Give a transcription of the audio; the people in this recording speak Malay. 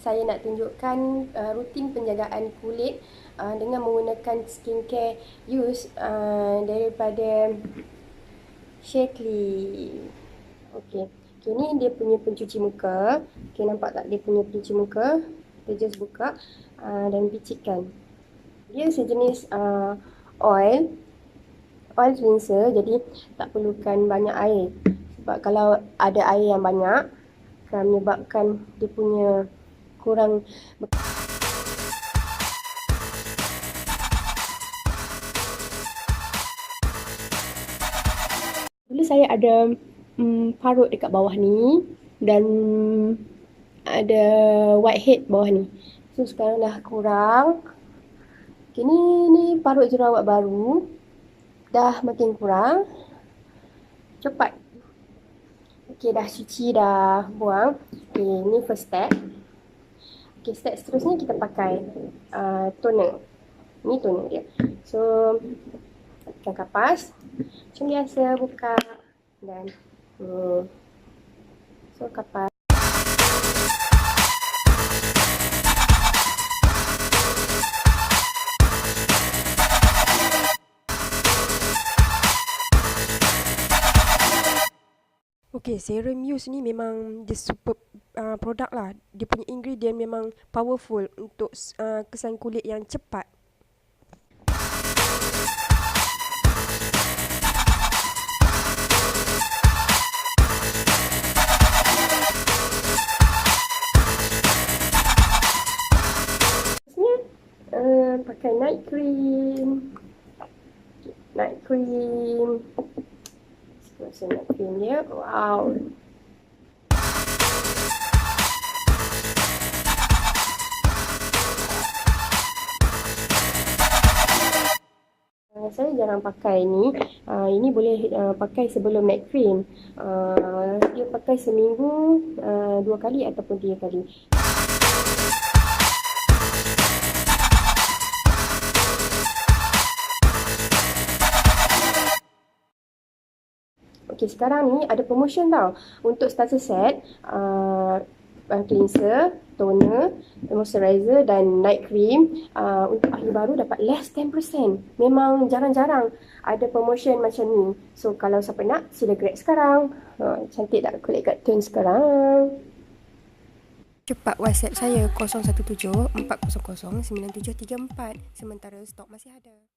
saya nak tunjukkan uh, rutin penjagaan kulit uh, dengan menggunakan skincare use uh, daripada Shakely. Okey. Okay, ni dia punya pencuci muka. Okey, nampak tak dia punya pencuci muka? Kita just buka uh, dan picitkan. Dia sejenis uh, oil. Oil cleanser. Jadi, tak perlukan banyak air. Sebab kalau ada air yang banyak, akan menyebabkan dia punya kurang Dulu saya ada um, parut dekat bawah ni dan ada whitehead bawah ni. So sekarang dah kurang. Okay, ni, ni parut jerawat baru. Dah makin kurang. Cepat. Okay, dah cuci, dah buang. Okay, ni first step. Okay, step seterusnya kita pakai uh, toner. Ni toner dia. So, ikan kapas. Macam biasa, buka dan Hmm. So, kapas. Okay, serum Muse ni memang dia super uh, produk lah. Dia punya ingredient memang powerful untuk uh, kesan kulit yang cepat. uh, pakai night cream night cream cream dia wow Uh, saya jarang pakai ni. Uh, ini boleh uh, pakai sebelum night cream. Uh, dia pakai seminggu uh, dua kali ataupun tiga kali. Okey, sekarang ni ada promotion tau. Untuk starter set, uh, cleanser, toner, moisturizer dan night cream uh, untuk ahli baru dapat less 10%. Memang jarang-jarang ada promotion macam ni. So, kalau siapa nak, sila grab sekarang. Uh, cantik tak kulit kat tone sekarang? Cepat WhatsApp saya 017 400 9734 sementara stok masih ada.